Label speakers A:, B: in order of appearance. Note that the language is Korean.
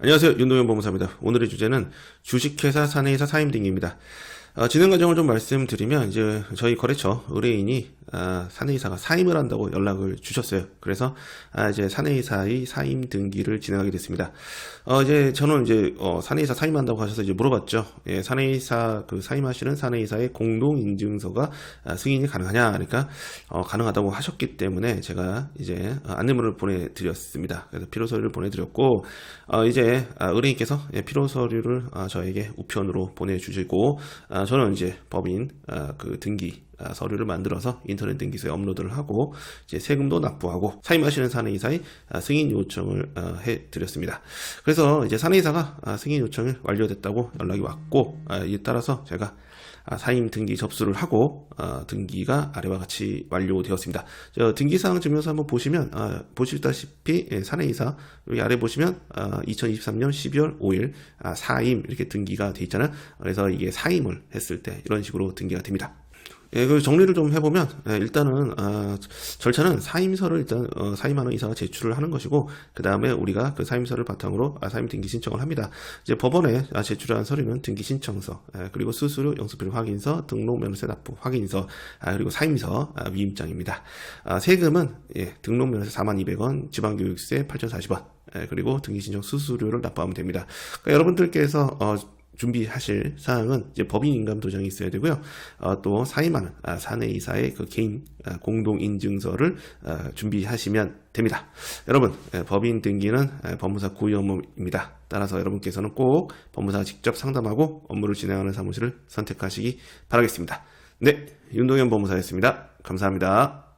A: 안녕하세요. 윤동현 법무사입니다. 오늘의 주제는 주식회사 사내이사 사임 등기입니다. 어, 진행 과정을 좀 말씀드리면 이제 저희 거래처 의뢰인이 아, 사내이사가 사임을 한다고 연락을 주셨어요. 그래서 아, 이제 사내이사의 사임 등기를 진행하게 됐습니다. 어, 이제 저는 이제 어, 사내이사 사임한다고 하셔서 이제 물어봤죠. 예, 사내이사 그 사임하시는 사내이사의 공동 인증서가 아, 승인이 가능하냐? 그러니까 어, 가능하다고 하셨기 때문에 제가 이제 어, 안내문을 보내드렸습니다. 그래서 필요 서류를 보내드렸고 어, 이제 아, 의뢰인께서 예, 필요 서류를 아, 저에게 우편으로 보내주시고 아, 저는 이제 법인 아, 그 등기 아, 서류를 만들어서 인터넷 등기소에 업로드를 하고 이제 세금도 납부하고 사임하시는 사내이사의 아, 승인 요청을 어, 해드렸습니다. 그래서 이제 사내이사가 아, 승인 요청이 완료됐다고 연락이 왔고 아, 이에 따라서 제가 아, 사임 등기 접수를 하고 아, 등기가 아래와 같이 완료되었습니다. 저 등기사항 증명서 한번 보시면 아, 보시다시피 예, 사내이사 여기 아래 보시면 아, 2023년 12월 5일 아, 사임 이렇게 등기가 돼 있잖아요. 그래서 이게 사임을 했을 때 이런 식으로 등기가 됩니다. 예, 그 정리를 좀 해보면 예, 일단은 아, 절차는 사임서를 일단 어, 사임하는 이사가 제출을 하는 것이고 그 다음에 우리가 그 사임서를 바탕으로 아, 사임 등기 신청을 합니다. 이제 법원에 아, 제출한 서류는 등기 신청서 예, 그리고 수수료 영수비료 확인서 등록 면허세 납부 확인서 아, 그리고 사임서 아, 위임장입니다. 아, 세금은 예, 등록 면허세 4,200원, 지방교육세 8,040원 예, 그리고 등기 신청 수수료를 납부하면 됩니다. 그러니까 여러분들께서 어, 준비하실 사항은 이제 법인 인감 도장이 있어야 되고요. 어, 또 사임하는 아, 사내 이사의 그 개인 아, 공동 인증서를 아, 준비하시면 됩니다. 여러분 예, 법인 등기는 예, 법무사 고유 업무입니다. 따라서 여러분께서는 꼭 법무사가 직접 상담하고 업무를 진행하는 사무실을 선택하시기 바라겠습니다. 네, 윤동현 법무사였습니다. 감사합니다.